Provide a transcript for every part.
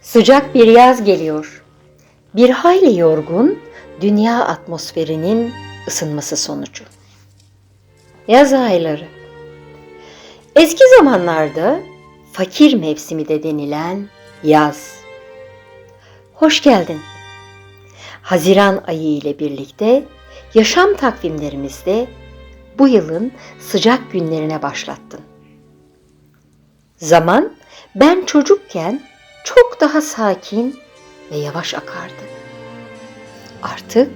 Sıcak bir yaz geliyor. Bir hayli yorgun dünya atmosferinin ısınması sonucu. Yaz ayları. Eski zamanlarda fakir mevsimi de denilen yaz. Hoş geldin. Haziran ayı ile birlikte yaşam takvimlerimizde bu yılın sıcak günlerine başlattın. Zaman ben çocukken çok daha sakin ve yavaş akardı. Artık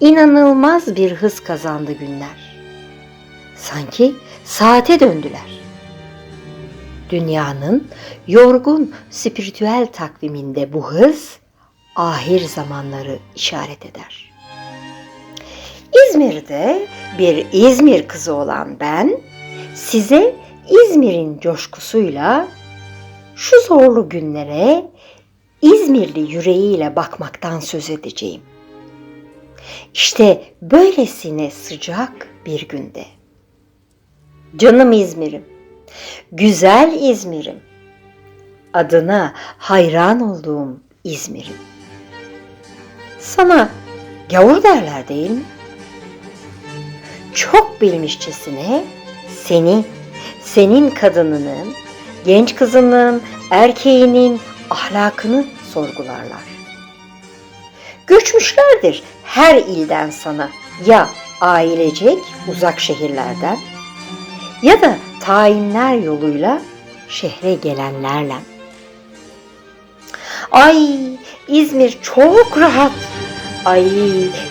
inanılmaz bir hız kazandı günler. Sanki saate döndüler. Dünyanın yorgun spiritüel takviminde bu hız ahir zamanları işaret eder. İzmir'de bir İzmir kızı olan ben size İzmir'in coşkusuyla şu zorlu günlere İzmirli yüreğiyle bakmaktan söz edeceğim. İşte böylesine sıcak bir günde. Canım İzmir'im, güzel İzmir'im, adına hayran olduğum İzmir'im. Sana gavur derler değil mi? Çok bilmişçesine seni, senin kadınının, genç kızının, erkeğinin ahlakını sorgularlar. Göçmüşlerdir her ilden sana ya ailecek uzak şehirlerden ya da tayinler yoluyla şehre gelenlerle. Ay İzmir çok rahat. Ay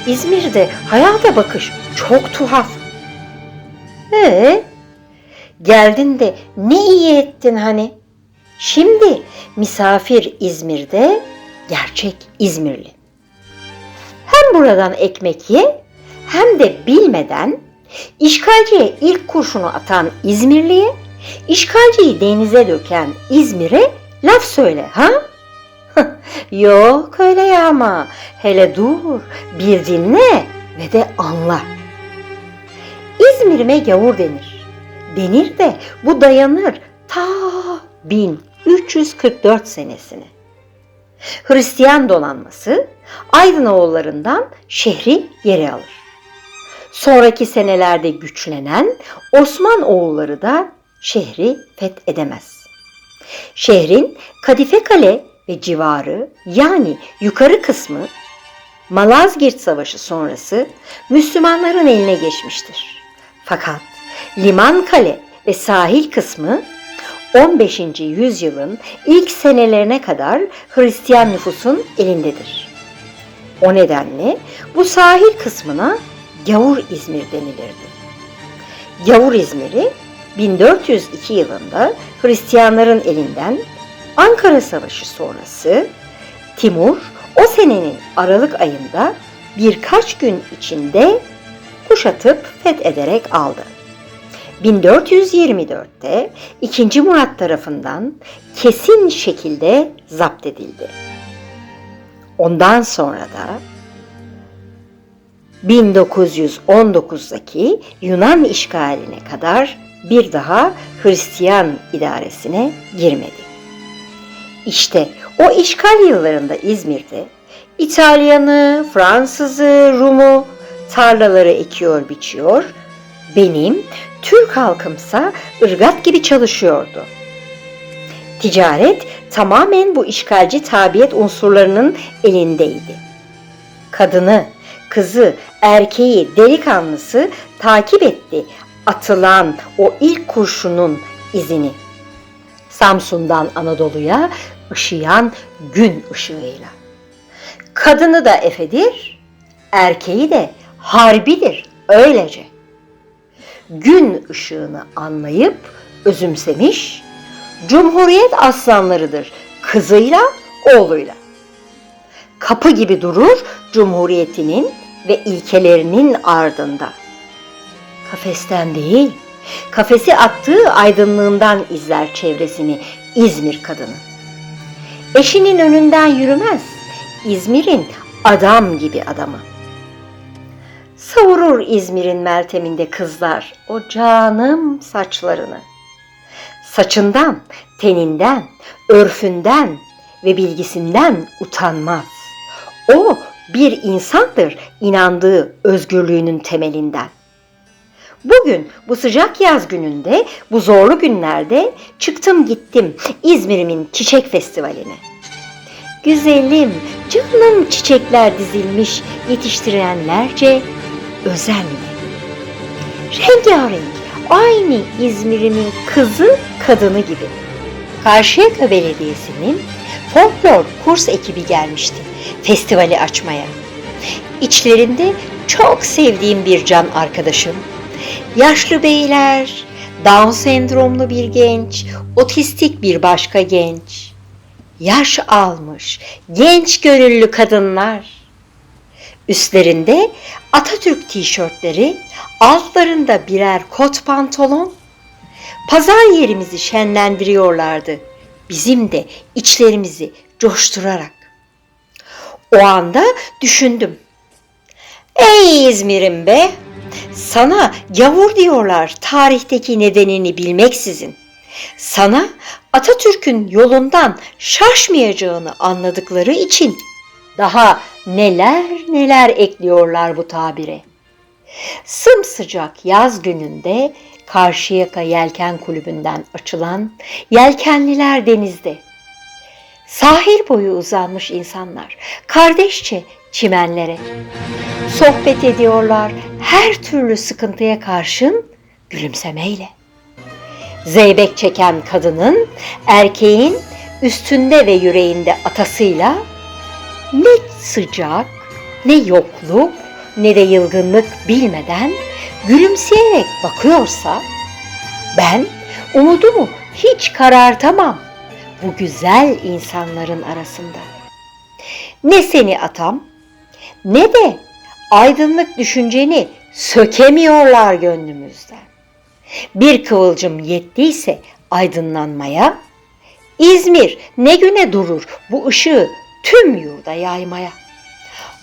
İzmir'de hayata bakış çok tuhaf. Ee, geldin de ne iyi ettin hani. Şimdi misafir İzmir'de gerçek İzmirli. Hem buradan ekmek ye hem de bilmeden işgalciye ilk kurşunu atan İzmirliye, işgalciyi denize döken İzmir'e laf söyle ha? Yok öyle ya ama. Hele dur, bir dinle ve de anla. İzmir'ime gavur denir. Denir de bu dayanır ta 1344 senesine. Hristiyan donanması Aydınoğullarından şehri yere alır. Sonraki senelerde güçlenen Osman oğulları da şehri fethedemez. Şehrin Kadife Kale ve civarı yani yukarı kısmı Malazgirt Savaşı sonrası Müslümanların eline geçmiştir. Fakat liman kale ve sahil kısmı 15. yüzyılın ilk senelerine kadar Hristiyan nüfusun elindedir. O nedenle bu sahil kısmına Gavur İzmir denilirdi. Gavur İzmir'i 1402 yılında Hristiyanların elinden Ankara Savaşı sonrası Timur o senenin Aralık ayında birkaç gün içinde kuşatıp fethederek aldı. 1424'te 2. Murat tarafından kesin şekilde zapt edildi. Ondan sonra da 1919'daki Yunan işgaline kadar bir daha Hristiyan idaresine girmedi. İşte o işgal yıllarında İzmir'de İtalyanı, Fransızı, Rumu tarlaları ekiyor biçiyor. Benim Türk halkımsa ırgat gibi çalışıyordu. Ticaret tamamen bu işgalci tabiyet unsurlarının elindeydi. Kadını, kızı, erkeği, delikanlısı takip etti atılan o ilk kurşunun izini. Samsun'dan Anadolu'ya ışıyan gün ışığıyla. Kadını da efedir, erkeği de harbidir öylece. Gün ışığını anlayıp özümsemiş, Cumhuriyet aslanlarıdır kızıyla oğluyla. Kapı gibi durur Cumhuriyetinin ve ilkelerinin ardında. Kafesten değil, kafesi attığı aydınlığından izler çevresini İzmir kadını. Eşinin önünden yürümez, İzmir'in adam gibi adamı. Savurur İzmir'in melteminde kızlar o canım saçlarını. Saçından, teninden, örfünden, ve bilgisinden utanmaz. O bir insandır inandığı özgürlüğünün temelinden. Bugün bu sıcak yaz gününde, bu zorlu günlerde çıktım gittim İzmir'imin çiçek festivaline. Güzelim, canım çiçekler dizilmiş yetiştirenlerce özenle. Rengarenk, aynı İzmir'imin kızı kadını gibi. Karşıyaka Belediyesi'nin folklor kurs ekibi gelmişti festivali açmaya. İçlerinde çok sevdiğim bir can arkadaşım, yaşlı beyler, Down sendromlu bir genç, otistik bir başka genç, yaş almış, genç gönüllü kadınlar. Üstlerinde Atatürk tişörtleri, altlarında birer kot pantolon, pazar yerimizi şenlendiriyorlardı. Bizim de içlerimizi coşturarak. O anda düşündüm. Ey İzmir'im be! Sana gavur diyorlar tarihteki nedenini bilmeksizin. Sana Atatürk'ün yolundan şaşmayacağını anladıkları için daha neler neler ekliyorlar bu tabire. Sımsıcak yaz gününde Karşıyaka Yelken Kulübü'nden açılan Yelkenliler Deniz'de. Sahil boyu uzanmış insanlar kardeşçe çimenlere sohbet ediyorlar her türlü sıkıntıya karşın gülümsemeyle. Zeybek çeken kadının, erkeğin üstünde ve yüreğinde atasıyla ne sıcak, ne yokluk, ne de yılgınlık bilmeden gülümseyerek bakıyorsa ben umudumu hiç karartamam bu güzel insanların arasında. Ne seni atam ne de aydınlık düşünceni sökemiyorlar gönlümüzden. Bir kıvılcım yettiyse aydınlanmaya, İzmir ne güne durur bu ışığı tüm yurda yaymaya.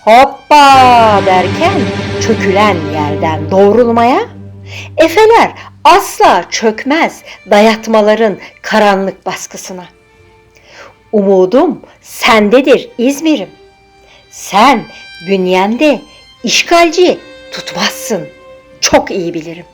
Hoppa derken çökülen yerden doğrulmaya, efeler asla çökmez dayatmaların karanlık baskısına. Umudum sendedir İzmir'im. Sen bünyende işgalci tutmazsın. Çok iyi bilirim.